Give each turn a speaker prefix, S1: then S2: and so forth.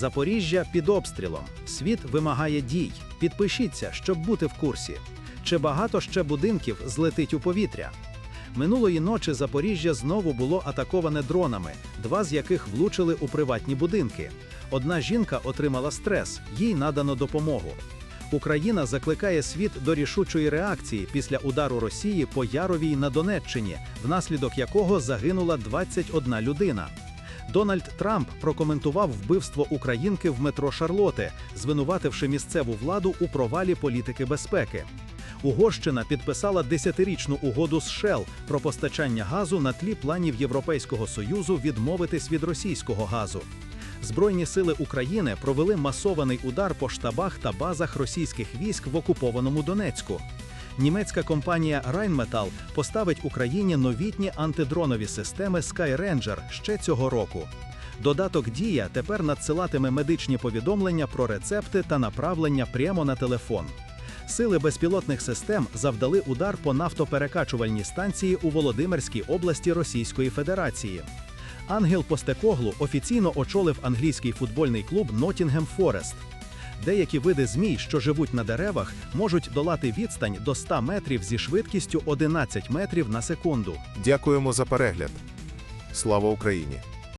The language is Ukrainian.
S1: Запоріжжя під обстрілом. Світ вимагає дій. Підпишіться, щоб бути в курсі. Чи багато ще будинків злетить у повітря? Минулої ночі Запоріжжя знову було атаковане дронами, два з яких влучили у приватні будинки. Одна жінка отримала стрес, їй надано допомогу. Україна закликає світ до рішучої реакції після удару Росії по Яровій на Донеччині, внаслідок якого загинула 21 людина. Дональд Трамп прокоментував вбивство українки в метро Шарлоти, звинувативши місцеву владу у провалі політики безпеки. Угорщина підписала десятирічну угоду з Shell про постачання газу на тлі планів Європейського союзу відмовитись від російського газу. Збройні сили України провели масований удар по штабах та базах російських військ в окупованому Донецьку. Німецька компанія Rheinmetall поставить Україні новітні антидронові системи Skyranger ще цього року. Додаток Дія тепер надсилатиме медичні повідомлення про рецепти та направлення прямо на телефон. Сили безпілотних систем завдали удар по нафтоперекачувальній станції у Володимирській області Російської Федерації. Ангел Постекоглу офіційно очолив англійський футбольний клуб Nottingham Forest. Деякі види змій, що живуть на деревах, можуть долати відстань до 100 метрів зі швидкістю 11 метрів на секунду.
S2: Дякуємо за перегляд. Слава Україні!